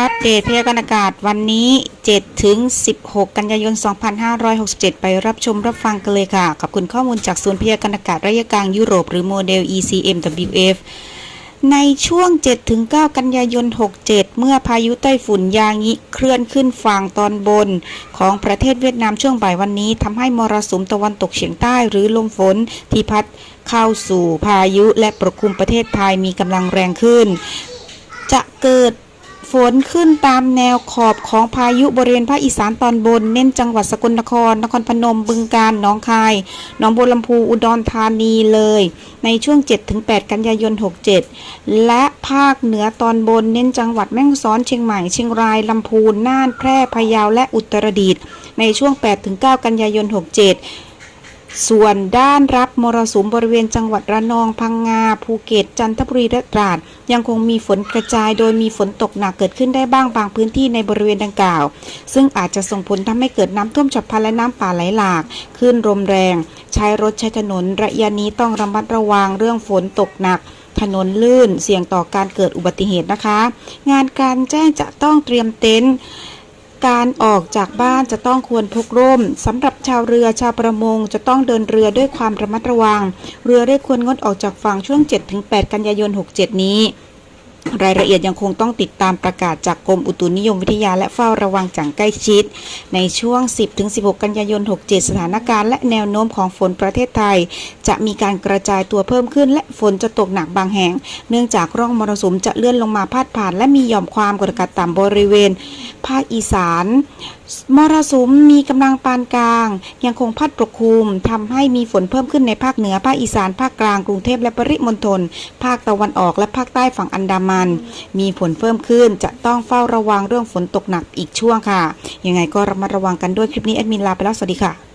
อัปเดตพยากรณ์อากาศวันนี้ 7 ถึง 16 กันยายน 2567 ไปรับชมรับฟังกันเลยค่ะ ขอบคุณข้อมูลจากศูนย์พยากรณ์อากาศระยะกลางยุโรปหรือโมเดล ECMWF ในช่วง 7-9 กันยายน 67 เมื่อพายุไต้ฝุ่นยางิเคลื่อนขึ้นฝั่งตอนบน ของประเทศเวียดนามช่วงบ่ายวันนี้ทำให้มรสุมตะวันตกเฉียงใต้หรือลมฝนที่พัดเข้าสู่พายุและปกคลุมประเทศไทยมีกำลังแรงขึ้น จะเกิด ฝนขึ้นตามแนวขอบของพายุบริเวณภาคอีสานตอนบน เน้นจังหวัดสกลนคร นครพนม บึงกาฬหนองคาย หนองบัวลำพูอุดรธานีเลย ในช่วง 7-8 กันยายน 67 และภาคเหนือตอนบน เน้นจังหวัดแม่ฮ่องสอนเชียงใหม่เชียงรายลำพูนน่านแพร่พะเยาและอุตรดิตถ์ในช่วง 8-9 กันยายน 67 ส่วนด้านรับมรสุมบริเวณจังหวัดระนองพังงา ภูเก็ต จันทบุรีและตราด ยังคงมีฝนกระจายโดยมีฝนตกหนักเกิดขึ้นได้บ้างบางพื้นที่ในบริเวณดังกล่าว ซึ่งอาจจะส่งผลทำให้เกิดน้ำท่วมฉับพลันและน้ำป่าไหลหลากขึ้นลมแรง ใช้รถใช้ถนนระยะนี้ต้องระมัดระวังเรื่องฝนตกหนัก ถนนลื่นเสี่ยงต่อการเกิดอุบัติเหตุนะคะ งานการแจ้งจะต้องเตรียมเต็นท์ การออกจากบ้านจะต้องควรพกร่มสำหรับชาวเรือชาวประมงจะต้องเดินเรือด้วยความระมัดระวัง เรือได้ควรงดออกจากฝั่งช่วง 7-8 กันยายน 67 นี้ รายละเอียดยังคงต้องติดตามประกาศจากกรมอุตุนิยมวิทยาและเฝ้าระวังอย่างใกล้ชิด ในช่วง 10-16 กันยายน 67 สถานการณ์และแนวโน้มของฝนประเทศไทย จะมีการกระจายตัวเพิ่มขึ้น และฝนจะตกหนักบางแห่ง เนื่องจากร่องมรสุมจะเลื่อนลงมาพาดผ่าน และมีหย่อมความกดอากาศต่ำบริเวณาคอีสาน มรสุมมีกำลังปานกลาง ยังคงพัดปกคลุมทำให้มีฝนเพิ่มขึ้นในภาคเหนือ ภาคอีสาน ภาคกลาง กรุงเทพและปริมณฑล ภาคตะวันออกและภาคใต้ฝั่งอันดามัน มีฝนเพิ่มขึ้น จะต้องเฝ้าระวังเรื่องฝนตกหนักอีกช่วงค่ะ ยังไงก็ระมัดระวังกันด้วยคลิปนี้แอดมินลาไปแล้ว สวัสดีค่ะ